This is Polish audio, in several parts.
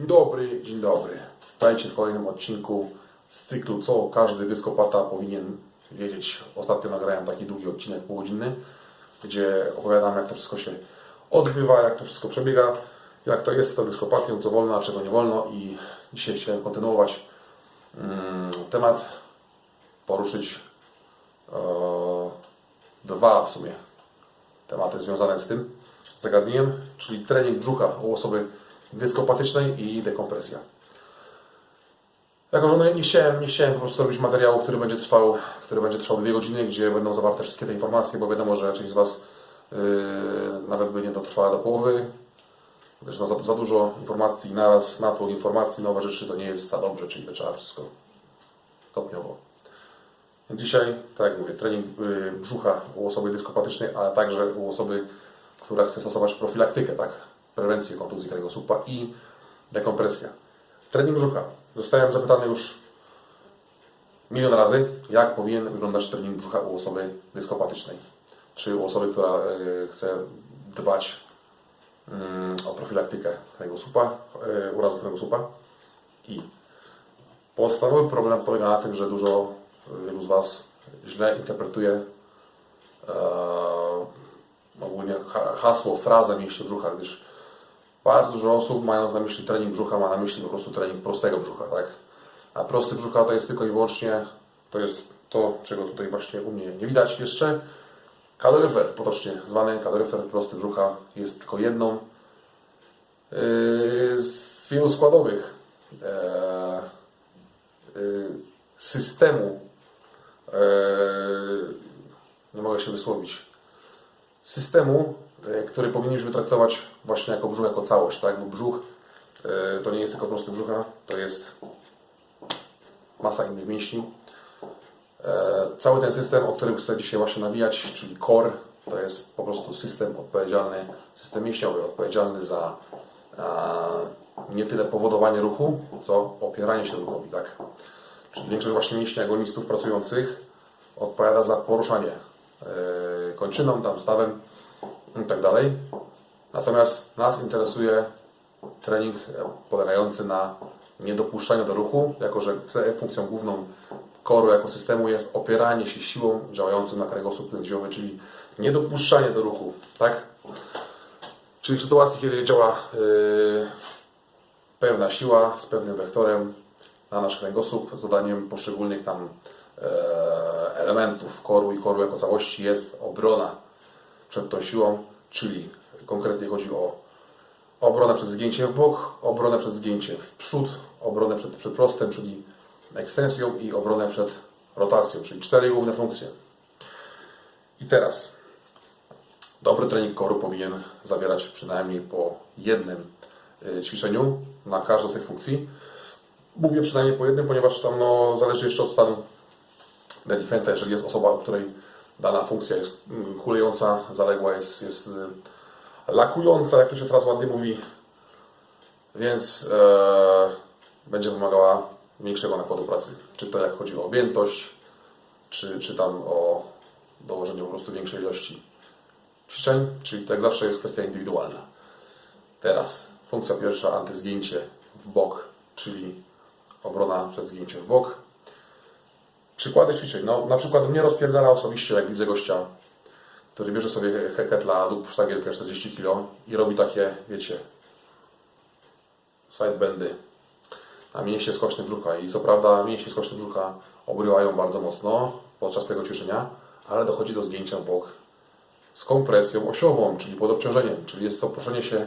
Dzień dobry, dzień dobry. Witajcie w kolejnym odcinku z cyklu Co każdy dyskopata powinien wiedzieć. Ostatnio nagrałem taki długi odcinek półgodzinny, gdzie opowiadam jak to wszystko się odbywa, jak to wszystko przebiega, jak to jest z tą dyskopatią, co wolno, a czego nie wolno i dzisiaj chciałem kontynuować mm, temat, poruszyć e, dwa w sumie tematy związane z tym zagadnieniem, czyli trening brzucha u osoby dyskopatycznej i dekompresja. Jako, że no nie chciałem, nie chciałem po prostu robić materiału, który będzie trwał, który będzie trwał dwie godziny, gdzie będą zawarte wszystkie te informacje, bo wiadomo, że część z Was yy, nawet by nie dotrwała do połowy. Wiesz, no, za, za dużo informacji naraz, natłok informacji, nowe rzeczy to nie jest za dobrze, czyli to trzeba wszystko stopniowo. Dzisiaj, tak jak mówię, trening y, brzucha u osoby dyskopatycznej, ale także u osoby, która chce stosować profilaktykę, tak? Prewencję kontuzji kręgosłupa i dekompresja. Trening brzucha. Zostałem zapytany już milion razy, jak powinien wyglądać trening brzucha u osoby dyskopatycznej. Czy u osoby, która y, chce dbać mm, o profilaktykę kręgosłupa, y, urazu kręgosłupa. I podstawowy problem polega na tym, że dużo wielu z Was źle interpretuje e, ogólnie ha- hasło, frazę mięśnie brzucha, gdyż bardzo dużo osób mając na myśli trening brzucha ma na myśli po prostu trening prostego brzucha, tak? A prosty brzucha to jest tylko i wyłącznie, to jest to, czego tutaj właśnie u mnie nie widać jeszcze. Kaloryfer, potocznie zwany kaloryfer prosty brzucha jest tylko jedną yy, z wielu składowych e, yy, systemu nie mogę się wysłowić systemu, który powinniśmy traktować właśnie jako brzuch, jako całość, tak? Bo brzuch e, to nie jest tylko prosty brzucha, to jest masa innych mięśni. E, Cały ten system, o którym chcę dzisiaj właśnie nawijać, czyli core, to jest po prostu system odpowiedzialny, system mięśniowy odpowiedzialny za e, nie tyle powodowanie ruchu, co opieranie się ruchowi, tak? Czyli większość właśnie mięśni agonistów pracujących odpowiada za poruszanie e, kończyną, tam stawem i tak dalej. Natomiast nas interesuje trening polegający na niedopuszczaniu do ruchu, jako że funkcją główną koru jako systemu jest opieranie się siłą działającą na kręgosłup lędźwiowy, czyli niedopuszczanie do ruchu, tak? Czyli w sytuacji, kiedy działa yy, pewna siła z pewnym wektorem na nasz kręgosłup z dodaniem poszczególnych tam e, elementów koru i koru jako całości jest obrona przed tą siłą, czyli konkretnie chodzi o obronę przed zgięciem w bok, obronę przed zgięciem w przód, obronę przed, przed prostem, czyli ekstensją i obronę przed rotacją, czyli cztery główne funkcje. I teraz dobry trening koru powinien zawierać przynajmniej po jednym y, ćwiczeniu na każdą z tych funkcji. Mówię przynajmniej po jednym, ponieważ tam no, zależy jeszcze od stanu delikwenta. Jeżeli jest osoba, u której dana funkcja jest mm, kulejąca, zaległa, jest, jest y, lakująca, jak to się teraz ładnie mówi, więc e, będzie wymagała większego nakładu pracy. Czy to jak chodzi o objętość, czy, czy tam o dołożenie po prostu większej ilości ćwiczeń, czyli tak zawsze jest kwestia indywidualna. Teraz funkcja pierwsza, antyzgięcie w bok, czyli obrona przed zgięciem w bok. Przykłady ćwiczeń. No, na przykład mnie rozpierdala osobiście, jak widzę gościa, który bierze sobie he- ketla lub sztagielkę 40 kg i robi takie, wiecie, sidebendy na mięśnie skoczne brzucha. I co prawda mięśnie skoczne brzucha obrywają bardzo mocno podczas tego ćwiczenia, ale dochodzi do zgięcia bok z kompresją osiową, czyli pod obciążeniem, czyli jest to proszenie się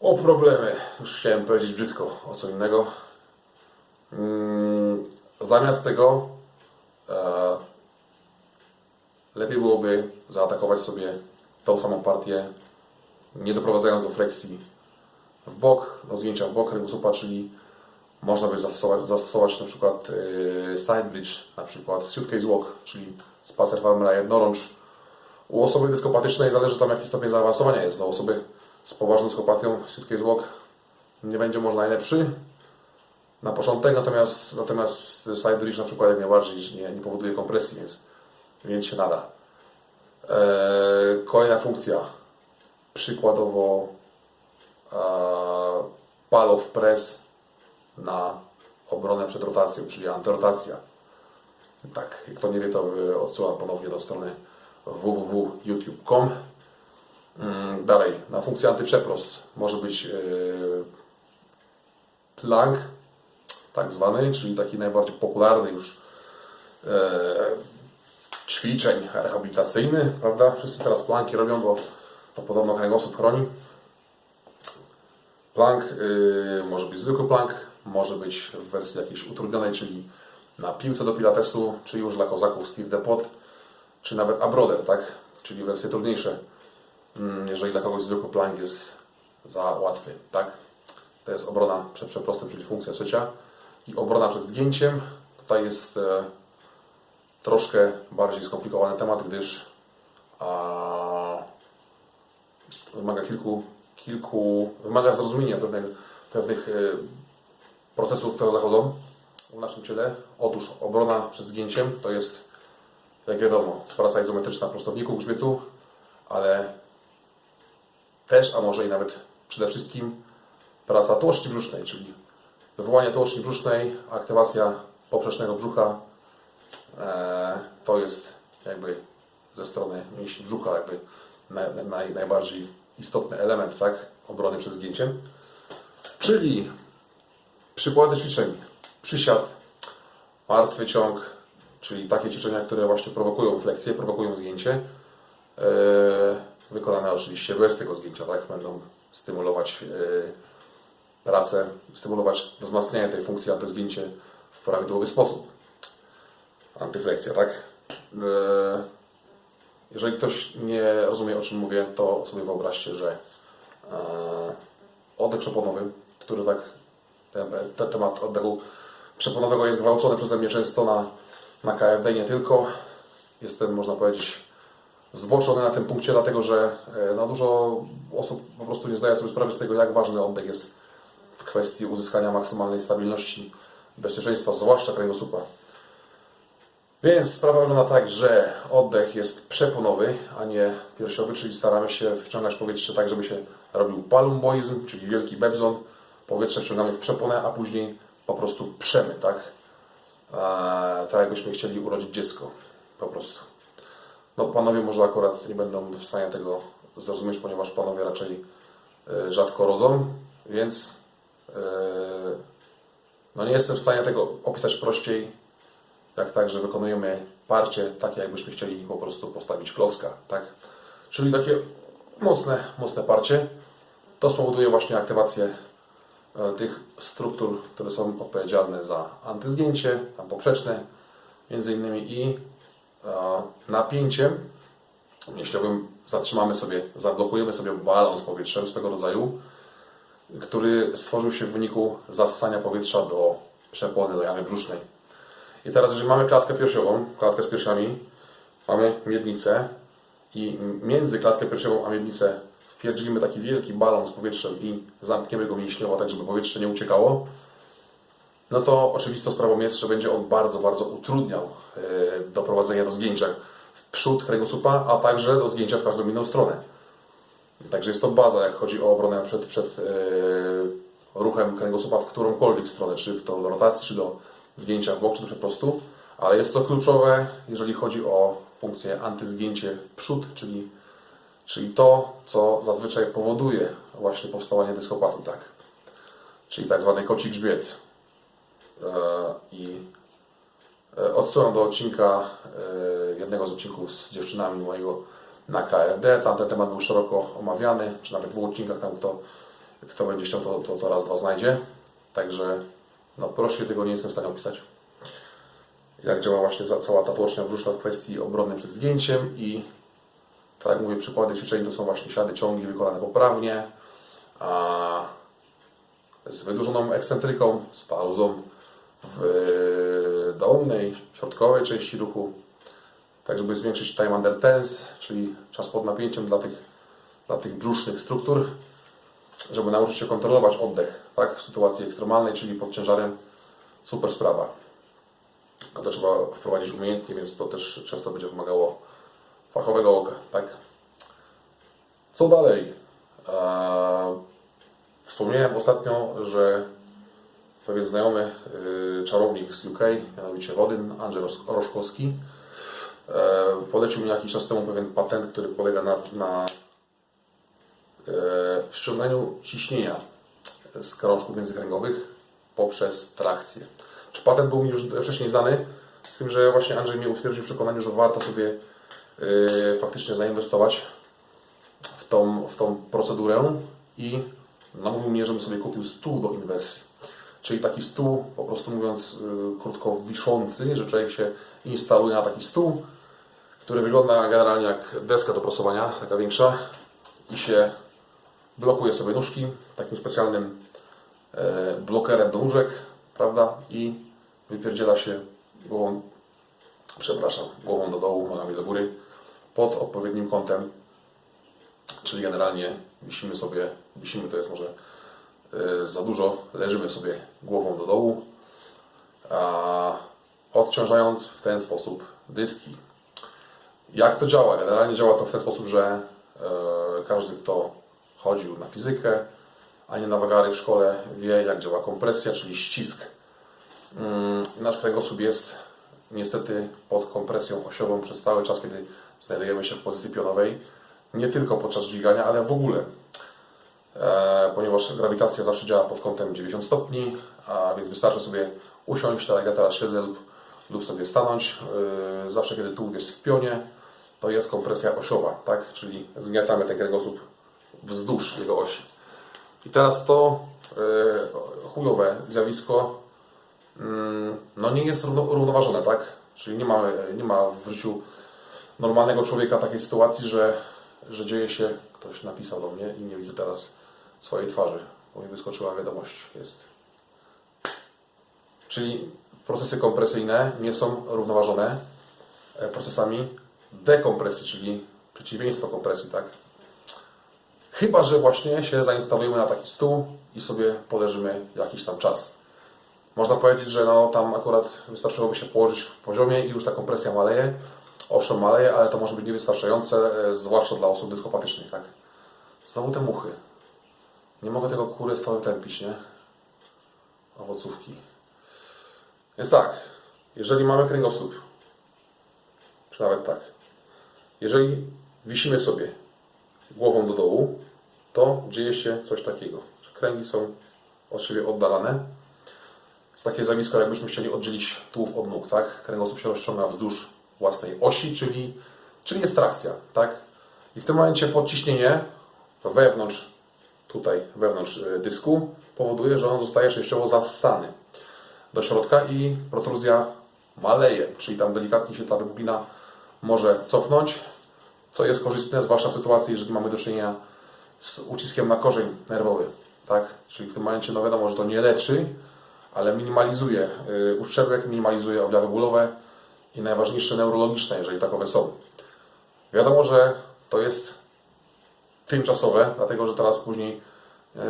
o problemy. Już chciałem powiedzieć brzydko o co innego. Mm, zamiast tego e, lepiej byłoby zaatakować sobie tą samą partię, nie doprowadzając do fleksji w bok, do zgięcia w bok kręgosłupa, czyli można by zastosować, zastosować na przykład yy, side bridge, na przykład suitcase walk, czyli spacer farmera jednorącz. U osoby dyskopatycznej zależy tam jaki stopień zaawansowania jest. Do osoby z poważną dyskopatią suitcase walk nie będzie może najlepszy na początek, natomiast, natomiast side bridge na przykład jak najbardziej nie, nie powoduje kompresji, więc, więc się nada. Eee, kolejna funkcja. Przykładowo eee, palow press na obronę przed rotacją, czyli antyrotacja. Tak, kto nie wie, to y, odsyłam ponownie do strony www.youtube.com. Mm, Dalej, na funkcję antyprzeprost może być yy, plank, tak zwany, czyli taki najbardziej popularny już e, ćwiczeń rehabilitacyjny, prawda? Wszyscy teraz planki robią, bo to podobno kręgosłup chroni. Plank y, może być zwykły plank, może być w wersji jakiejś utrudnionej, czyli na piłce do pilatesu, czy już dla kozaków Steve Depot, czy nawet abroder, tak? Czyli wersje trudniejsze, Mm, jeżeli dla kogoś zwykły plank jest za łatwy, tak? To jest obrona przed przeprostem, czyli funkcja trzecia. I obrona przed zgięciem. Tutaj jest e, troszkę bardziej skomplikowany temat, gdyż wymaga kilku, kilku wymaga zrozumienia pewnych, pewnych e, procesów, które zachodzą w naszym ciele. Otóż obrona przed zgięciem to jest, jak wiadomo, praca izometryczna prostowników grzbietu, ale też, a może i nawet przede wszystkim praca tłoczni brzusznej, czyli wywołanie tłoczni brzusznej, aktywacja poprzecznego brzucha. E, to jest jakby ze strony mięśni brzucha jakby naj, naj, najbardziej istotny element tak, obrony przed zgięciem. Czyli przykłady ćwiczeń. Przysiad, martwy ciąg, czyli takie ćwiczenia, które właśnie prowokują flekcję, prowokują zgięcie. E, wykonane oczywiście bez tego zgięcia, tak? Będą stymulować e, pracę, stymulować wzmacnianie tej funkcji antyzgięcie w prawidłowy sposób. Antyfleksja, tak? E, Jeżeli ktoś nie rozumie o czym mówię, to sobie wyobraźcie, że e, oddech przeponowy, który tak, ten, ten temat oddechu przeponowego jest gwałcony przeze mnie często na, na KFD nie tylko. Jestem, można powiedzieć, zboczony na tym punkcie, dlatego że e, no, dużo osób po prostu nie zdaje sobie sprawy z tego, jak ważny oddech jest kwestii uzyskania maksymalnej stabilności, bezpieczeństwa, zwłaszcza kręgosłupa. Więc sprawa wygląda tak, że oddech jest przeponowy, a nie piersiowy, czyli staramy się wciągać powietrze tak, żeby się robił palumboizm, czyli wielki bebzon. Powietrze wciągamy w przeponę, a później po prostu przemy, tak? Eee, tak jakbyśmy chcieli urodzić dziecko, po prostu. No panowie może akurat nie będą w stanie tego zrozumieć, ponieważ panowie raczej e, rzadko rodzą, więc no nie jestem w stanie tego opisać prościej, jak tak, że wykonujemy parcie takie, jakbyśmy chcieli po prostu postawić klocka, tak? Czyli takie mocne, mocne parcie. To spowoduje właśnie aktywację e, tych struktur, które są odpowiedzialne za antyzgięcie, tam poprzeczne, między innymi i e, napięciem mięśniowym zatrzymamy sobie, zablokujemy sobie balon z powietrzem swego rodzaju, który stworzył się w wyniku zassania powietrza do przepony, do jamy brzusznej. I teraz, jeżeli mamy klatkę piersiową, klatkę z piersiami, mamy miednicę i między klatkę piersiową a miednicę wpierdzimy taki wielki balon z powietrzem i zamkniemy go mięśniowo, tak żeby powietrze nie uciekało, no to oczywistą sprawą jest, że będzie on bardzo, bardzo utrudniał e, doprowadzenie do zgięcia w przód kręgosłupa, a także do zgięcia w każdą inną stronę. Także jest to baza, jak chodzi o obronę przed, przed e, ruchem kręgosłupa w którąkolwiek stronę, czy w to do rotacji, czy do zgięcia w bok, czy do przeprostu, ale jest to kluczowe, jeżeli chodzi o funkcję antyzgięcie w przód, czyli, czyli to, co zazwyczaj powoduje właśnie powstawanie dyskopatii, tak? Czyli tak zwany koci grzbiet. E, I e, odsyłam do odcinka, jednego z odcinków z dziewczynami mojego na KFD. Tam ten temat był szeroko omawiany, czy nawet w dwóch odcinkach, tam kto, kto będzie chciał, to, to, to raz, dwa znajdzie. Także no proszę, tego nie jestem w stanie opisać. Jak działa właśnie cała ta tłocznia brzuszna w kwestii obrony przed zgięciem i tak jak mówię, przykłady ćwiczeń to są właśnie siady, ciągi wykonane poprawnie, a z wydłużoną ekscentryką, z pauzą w dolnej, środkowej części ruchu, tak żeby zwiększyć time under tense, czyli czas pod napięciem dla tych, dla tych brzusznych struktur, żeby nauczyć się kontrolować oddech tak, w sytuacji ekstremalnej, czyli pod ciężarem, super sprawa. A to trzeba wprowadzić umiejętnie, więc to też często będzie wymagało fachowego oka. Tak? Co dalej? Eee, Wspomniałem ostatnio, że pewien znajomy y, czarownik z UK, mianowicie Rodyn, Andrzej Ros- Roszkowski, polecił mi jakiś czas temu pewien patent, który polega na, na e, ściąganiu ciśnienia z krążków międzykręgowych poprzez trakcję. Czy patent był mi już wcześniej znany, z tym, że właśnie Andrzej mnie utwierdził w przekonaniu, że warto sobie y, faktycznie zainwestować w tą, w tą procedurę i namówił mnie, żebym sobie kupił stół do inwersji. Czyli taki stół, po prostu mówiąc krótko, wiszący, że człowiek się instaluje na taki stół, który wygląda generalnie jak deska do prasowania, taka większa i się blokuje sobie nóżki takim specjalnym e, blokerem do nóżek, prawda? I wypierdziela się głową, przepraszam, głową do dołu, nogami do góry, pod odpowiednim kątem, czyli generalnie wisimy sobie, wisimy to jest może e, za dużo, leżymy sobie głową do dołu, a odciążając w ten sposób dyski. Jak to działa? Generalnie działa to w ten sposób, że e, każdy, kto chodził na fizykę, a nie na wagary w szkole, wie, jak działa kompresja, czyli ścisk. Mm, Nasz kręgosłup jest niestety pod kompresją osiową przez cały czas, kiedy znajdujemy się w pozycji pionowej. Nie tylko podczas dźwigania, ale w ogóle. E, ponieważ grawitacja zawsze działa pod kątem 90 stopni, a więc wystarczy sobie usiąść, tak jak ja teraz siedzę, lub, lub sobie stanąć. E, zawsze, kiedy tułów jest w pionie, to jest kompresja osiowa, tak? czyli zgniatamy ten kręgosłup wzdłuż jego osi. I teraz to e, chujowe zjawisko mm, no nie jest równo, równoważone, tak? Czyli nie ma, nie ma w życiu normalnego człowieka takiej sytuacji, że, że dzieje się, ktoś napisał do mnie i nie widzę teraz swojej twarzy, bo mi wyskoczyła wiadomość, jest. Czyli procesy kompresyjne nie są równoważone e, procesami dekompresji, czyli przeciwieństwo kompresji, tak? Chyba, że właśnie się zainstalujemy na taki stół i sobie poleżymy jakiś tam czas. Można powiedzieć, że no, tam akurat wystarczyłoby się położyć w poziomie i już ta kompresja maleje. Owszem, maleje, ale to może być niewystarczające, e, zwłaszcza dla osób dyskopatycznych, tak? Znowu te muchy. Nie mogę tego kurestwa wytępić, nie? Owocówki. Więc tak, jeżeli mamy kręgosłup, czy nawet tak, jeżeli wisimy sobie głową do dołu, to dzieje się coś takiego, że kręgi są od siebie oddalane. Jest takie zjawisko, jakbyśmy chcieli oddzielić tułów od nóg, tak? Kręgosłup się rozciąga wzdłuż własnej osi, czyli, czyli jest trakcja, tak? I w tym momencie podciśnienie wewnątrz, tutaj wewnątrz y, dysku powoduje, że on zostaje częściowo zassany do środka i protruzja maleje, czyli tam delikatnie się ta wybublina może cofnąć, co jest korzystne, zwłaszcza w sytuacji, jeżeli mamy do czynienia z uciskiem na korzeń nerwowy, tak? Czyli w tym momencie, no wiadomo, że to nie leczy, ale minimalizuje y, uszczerbek, minimalizuje objawy bólowe i najważniejsze neurologiczne, jeżeli takowe są. Wiadomo, że to jest tymczasowe, dlatego że teraz później yy,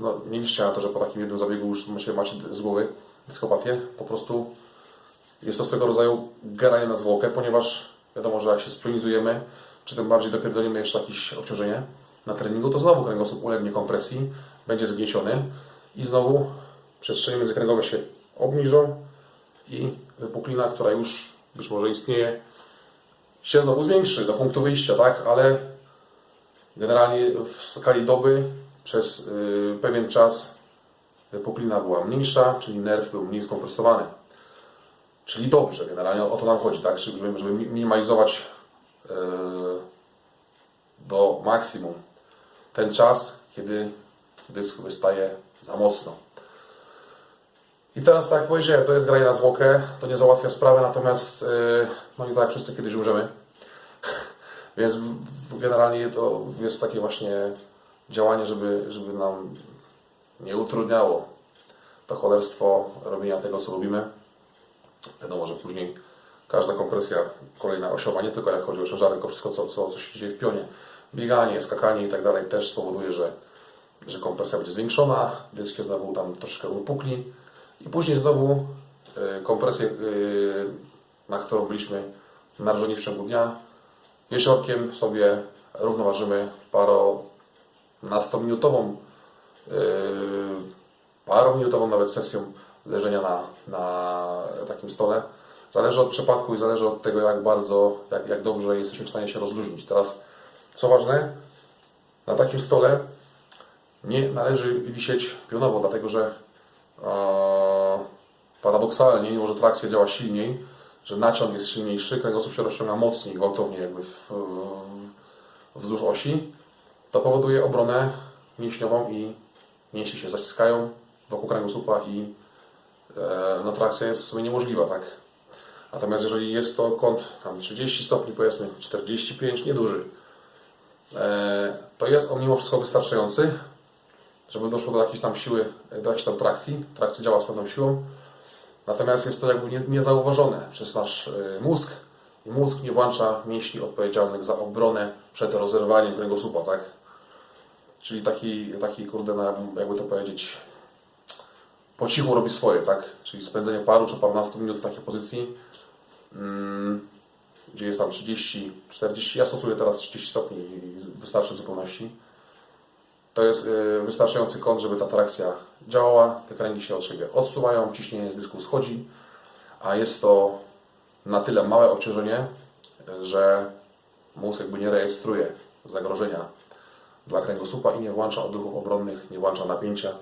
no, nie liczcie na to, że po takim jednym zabiegu już macie z głowy dyskopatię. Po prostu jest to swego rodzaju garanie na zwłokę, ponieważ wiadomo, że jak się spionizujemy, czy tym bardziej dopierdolimy jeszcze jakieś obciążenie na treningu, to znowu kręgosłup ulegnie kompresji, będzie zgnieciony i znowu przestrzenie międzykręgowe się obniżą i wypuklina, która już być może istnieje, się znowu zwiększy do punktu wyjścia, tak? Ale generalnie w skali doby przez y, pewien czas wypuklina była mniejsza, czyli nerw był mniej skompresowany. Czyli dobrze, generalnie o to nam chodzi, tak? Żeby, żeby minimalizować y, do maksimum ten czas, kiedy dysk wystaje za mocno. I teraz tak jak powiedziałem, to jest granie na zwłokę, to nie załatwia sprawy, natomiast yy, no i tak wszyscy kiedyś umrzemy. Więc generalnie to jest takie właśnie działanie, żeby, żeby nam nie utrudniało to cholerstwo robienia tego, co lubimy. Wiadomo, że później każda kompresja kolejna osiowa, nie tylko jak chodzi o ciężary, tylko wszystko, co, co, co się dzieje w pionie, bieganie, skakanie i tak dalej, też spowoduje, że, że kompresja będzie zwiększona, dysk się znowu tam troszkę upukli i później znowu y, kompresję, y, na którą byliśmy narażeni w ciągu dnia, wieczorkiem sobie równoważymy paro nastominutową yy, parominutową nawet sesją leżenia na, na takim stole. Zależy od przypadku i zależy od tego, jak bardzo, jak, jak dobrze jesteśmy w stanie się rozluźnić. Teraz, co ważne, na takim stole nie należy wisieć pionowo, dlatego że e, paradoksalnie, mimo że trakcja działa silniej, że naciąg jest silniejszy, kręgosłup się rozciąga mocniej, gwałtownie jakby w, w, wzdłuż osi, to powoduje obronę mięśniową i mięśnie się zaciskają wokół kręgosłupa i no, trakcja jest w sumie niemożliwa, tak? Natomiast jeżeli jest to kąt tam 30 stopni, powiedzmy 45, nieduży, e, to jest on mimo wszystko wystarczający, żeby doszło do jakiejś tam siły, do jakiejś tam trakcji. Trakcja działa z pewną siłą. Natomiast jest to jakby nie- niezauważone przez nasz y, mózg i mózg nie włącza mięśni odpowiedzialnych za obronę przed rozerwaniem kręgosłupa, tak? Czyli taki, taki kurde, no, jakby to powiedzieć, po cichu robi swoje, tak? Czyli spędzenie paru czy parunastu minut w takiej pozycji, mm, gdzie jest tam 30, 40, ja stosuję teraz 30 stopni i wystarczy w zupełności. To jest y, wystarczający kąt, żeby ta trakcja działała, te kręgi się od siebie odsuwają, ciśnienie z dysku schodzi, a jest to na tyle małe obciążenie, że mózg jakby nie rejestruje zagrożenia dla kręgosłupa i nie włącza odruchów obronnych, nie włącza napięcia,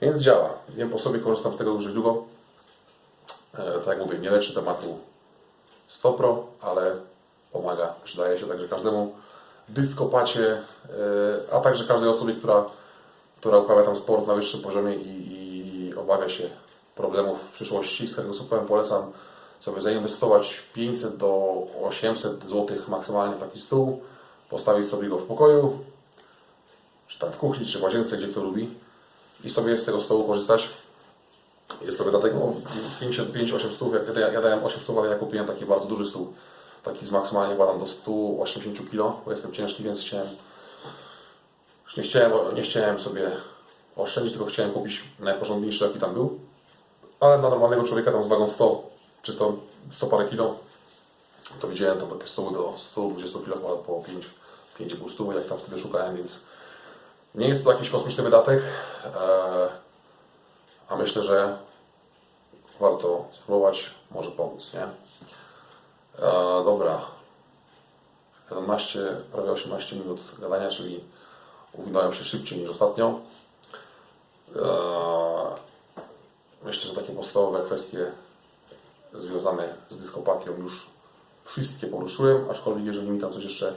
więc działa. Wiem po sobie, korzystam z tego dość długo. E, Tak jak mówię, nie leczy tematu 100%, ale pomaga, przydaje się także każdemu dyskopacie, e, a także każdej osobie, która, która uprawia tam sport na wyższym poziomie i, i obawia się problemów w przyszłości z kręgosłupem. Polecam sobie zainwestować 500 do 800 zł maksymalnie w taki stół, postawić sobie go w pokoju, czy tam w kuchni, czy w łazience, gdzie kto lubi i sobie z tego stołu korzystać. Jest to wydatek, no 55-8 stów, jak ja, ja dałem 8 stów, ale ja kupiłem taki bardzo duży stół. Taki z maksymalnie badam do 180 kg, bo jestem ciężki, więc chciałem nie chciałem, nie chciałem sobie oszczędzić, tylko chciałem kupić najporządniejszy, jaki tam był. Ale dla normalnego człowieka tam z wagą 100 czy 100, 100 parę kilo, to widziałem tam takie stoły do 120 kg po 5, 5,5 stówy, jak tam wtedy szukałem, więc nie jest to jakiś kosmiczny wydatek, e, a myślę, że warto spróbować, może pomóc, nie? E, dobra. 17, prawie 18 minut gadania, czyli uwinąłem się szybciej niż ostatnio. E, myślę, że takie podstawowe kwestie związane z dyskopatią już wszystkie poruszyłem, aczkolwiek jeżeli mi tam coś jeszcze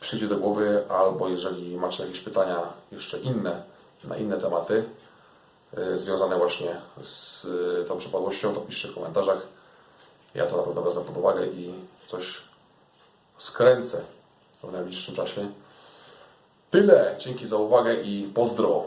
przyjdzie do głowy, albo jeżeli macie jakieś pytania jeszcze inne, na inne tematy, y, związane właśnie z y, tą przypadłością, to piszcie w komentarzach. Ja to na pewno wezmę pod uwagę i coś skręcę w najbliższym czasie. Tyle. Dzięki za uwagę i pozdro.